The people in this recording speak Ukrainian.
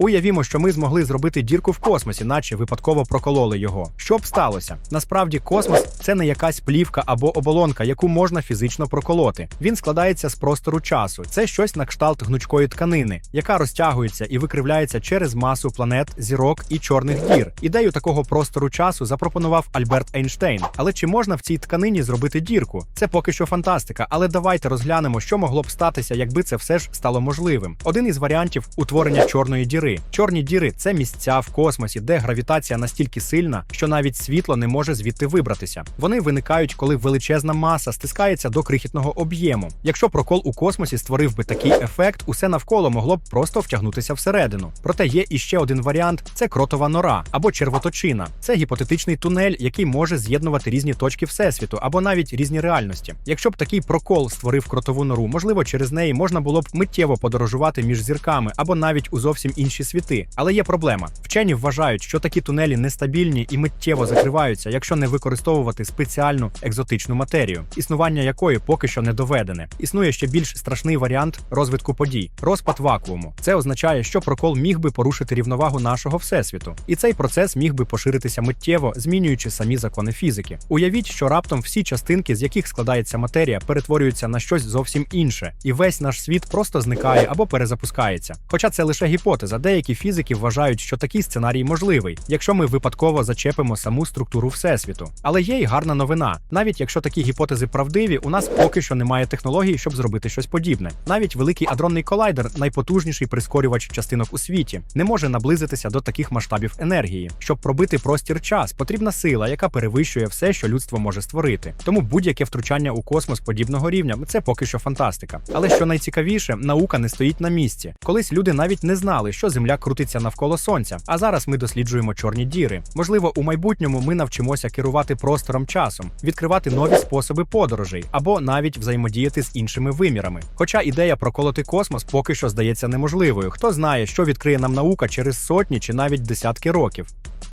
Уявімо, що ми змогли зробити дірку в космосі, наче випадково прокололи його. Що б сталося? Насправді, космос це не якась плівка або оболонка, яку можна фізично проколоти. Він складається з простору часу. Це щось на кшталт гнучкої тканини, яка розтягується і викривляється через масу планет, зірок і чорних дір. Ідею такого простору часу запропонував Альберт Ейнштейн. Але чи можна в цій тканині зробити дірку? Це поки що фантастика, але давайте розглянемо, що могло б статися, якби це все ж стало можливим. Один із варіантів утворення чорної діри. Чорні діри це місця в космосі, де гравітація настільки сильна, що навіть світло не може звідти вибратися. Вони виникають, коли величезна маса стискається до крихітного об'єму. Якщо прокол у космосі створив би такий ефект, усе навколо могло б просто втягнутися всередину. Проте є іще один варіант: це кротова нора або червоточина. Це гіпотетичний тунель, який може з'єднувати різні точки всесвіту або навіть різні реальності. Якщо б такий прокол створив кротову нору, можливо, через неї можна було б миттєво подорожувати між зірками або навіть у зовсім інші світи. Але є проблема. Вчені вважають, що такі тунелі нестабільні і миттєво закриваються, якщо не використовувати спеціальну екзотичну матерію, існування якої поки що не доведене. Існує ще більш страшний варіант розвитку подій розпад вакууму. Це означає, що прокол міг би порушити рівновагу нашого всесвіту, і цей процес міг би поширитися миттєво, змінюючи самі закони фізики. Уявіть, що раптом всі частинки, з яких складається матерія, перетворюються на щось зовсім інше, і весь наш світ просто зникає або перезапускається. Хоча це лише гіпотеза, деякі фізики вважають, що такий сценарій можливий, якщо ми випадково зачепимо саму структуру всесвіту. Але є й гарна новина. Навіть якщо такі гіпотези правдиві, у нас поки що немає технологій, щоб зробити щось подібне. Навіть великий адронний колайдер, найпотужніший прискорювач частинок у світі, не може наблизитися до таких масштабів енергії. Щоб пробити простір час, потрібна сила, яка перевищує все, що людство може створити. Тому будь-яке втручання у космос подібного рівня це поки що фантастика. Але що найцікавіше, наука не стоїть на місці. Колись люди навіть не знали, що Земля крутиться навколо сонця. А зараз ми досліджуємо чорні діри. Можливо, у майбутньому ми навчимося керувати простором часом, відкривати нові способи подорожей або навіть взаємодіяти з іншими вимірами. Хоча ідея проколоти космос поки що здається неможливою. Хто знає, що відкриє нам наука через сотні чи навіть десятки років.